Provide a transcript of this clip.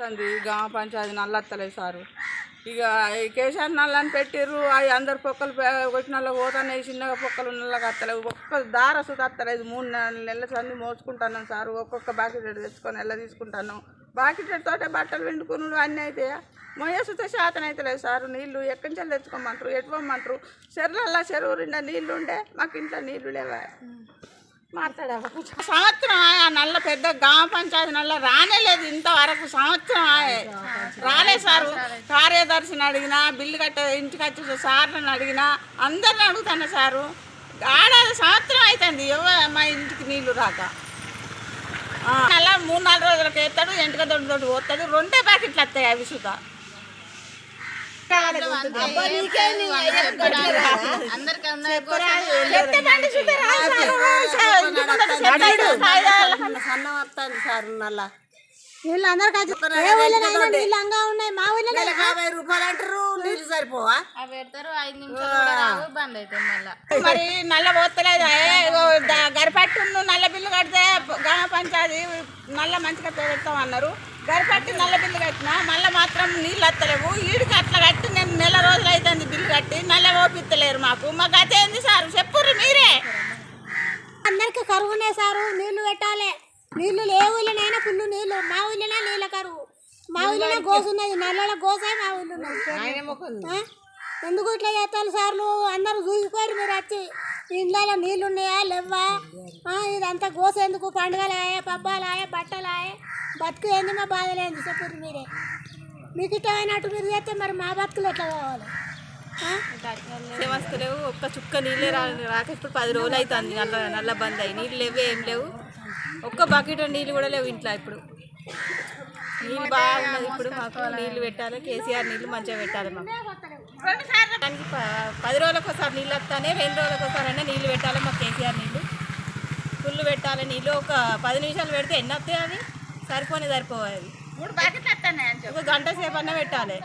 అవుతుంది గ్రామ పంచాయతీ నల్లత్తలే సారు. ఇక ఈ కేసీఆర్ నల్లని పెట్టిర్రు అవి అందరు పొక్కలు పె- కొట్టిన వాళ్ళకి పోతున్నాయి చిన్నగా పొక్కలు ఉన్న వాళ్ళకి అత్తలేవు. ఒక్క దార సుత అత్తలేదు. మూడు నెలల నెలల మోసుకుంటాను సారు. ఒక్కొక్క బాకెట్ తెచ్చుకొని ఎలా తీసుకుంటాను బాకెట్ తోటే బట్టలు వెండుకున్నాడు అన్నీ అయితే మొయ్యసుతో శాతం అయితే లేదు సారు. నీళ్ళు ఎక్కడి నుంచి తెచ్చుకోమంటారు? ఎటు చెరువులల్లా చెరువు నిండా నీళ్ళు ఉండే మాకు ఇంట్లో నీళ్ళు లేవా? మాట్లాడా? సంవత్సరం ఆయా నల్ల పెద్ద గ్రామ పంచాయతీ నల్ల రానేలేదు ఇంతవరకు సంవత్సరం ఆయే. రాలే సారు. కార్యదర్శిని అడిగినా బిల్లు కట్ట ఇంటికి వచ్చే సార్లను అడిగినా అందరిని అడుగుతాను సారు. ఆడాది సంవత్సరం అవుతుంది ఎవ మా ఇంటికి నీళ్ళు రాక. అలా మూడు నాలుగు రోజులకు ఎత్తాడు ఎంటిక దొడ్డు దొడ్డు పోతాడు. రెండే ప్యాకెట్లు వస్తాయి అవి సుతా సన్నం సార్ నల్ల అంగా ఉన్నాయి మా ఊళ్ళో నెలకు యాభై రూపాయలు అంటారు నీళ్ళు సరిపోవా? అవి పెడతారు ఐదు నిమిషాలు కూడా రావు బంద్ అవుతుంది మళ్ళా. మరి నల్ల పోతలేదు గరిపట్టు నల్ల బిల్లు కడితే గ్రామ పంచాయతీ నల్ల మంచిగా పెడతాం అన్నారు గరిపట్టి నల్ల బిల్లు కట్టినా మళ్ళీ మాత్రం నీళ్ళు వస్తలేవు ఈడికి అట్లా కట్టి నేను నెల రోజులు అవుతుంది బిల్లు కట్టి నల్ల ఓపిస్తలేరు మాకు. మాకు అదే ఏంది సార్? చెప్పుర్రు మీరే. అందరికి కరువు ఉన్నాయి సారు. నీళ్ళు పెట్టాలి. నీళ్ళు ఏ ఊళ్ళోనైనా ఫుల్లు నీళ్ళు. మా ఊళ్ళోనే నీళ్ళ కరువు. మా ఊళ్ళోనే గోసు ఉన్నది. నల్లల గోసాయి మా ఊళ్ళో? ఎందుకు ఇట్లా చేస్తారు సార్లు? అందరూ చూసిపోయారు మీరు వచ్చి. ఇండ్లలో నీళ్ళు ఉన్నాయా? లేవా ఇదంతా గోస ఎందుకు? పండుగలాయే పబ్బాలాయే బట్టలాయే. బతుకు ఏంది మా బాధలేంది? చెప్పారు మీరే. మీకు ఇష్టమైనట్టు మీరు చేస్తే మరి మా బతుకులు ఎట్లా కావాలి? వస్తలేవు ఒక్క చుక్క నీళ్ళే రా రాక ఇప్పుడు పది రోజులు అవుతుంది నల్ల నల్ల బంద్ అయ్యి నీళ్ళు లేవు ఏం లేవు. ఒక్క బకెట్ నీళ్ళు కూడా లేవు ఇంట్లో ఇప్పుడు. నీళ్ళు బాగున్నది ఇప్పుడు మాకు. నీళ్ళు పెట్టాలి కేసీఆర్ నీళ్ళు మంచిగా పెట్టాలి మాకు. దానికి పది రోజులకు ఒకసారి నీళ్ళు వస్తానే రెండు రోజులకు ఒకసారి అయినా నీళ్ళు పెట్టాలి మాకు కేసీఆర్ నీళ్ళు. ఫుల్ పెట్టాలి నీళ్ళు. ఒక పది నిమిషాలు పెడితే ఎన్ని వస్తాయి అవి? సరిపోనే సరిపోవాలి ఒక గంట సేపు అన్నా పెట్టాలి.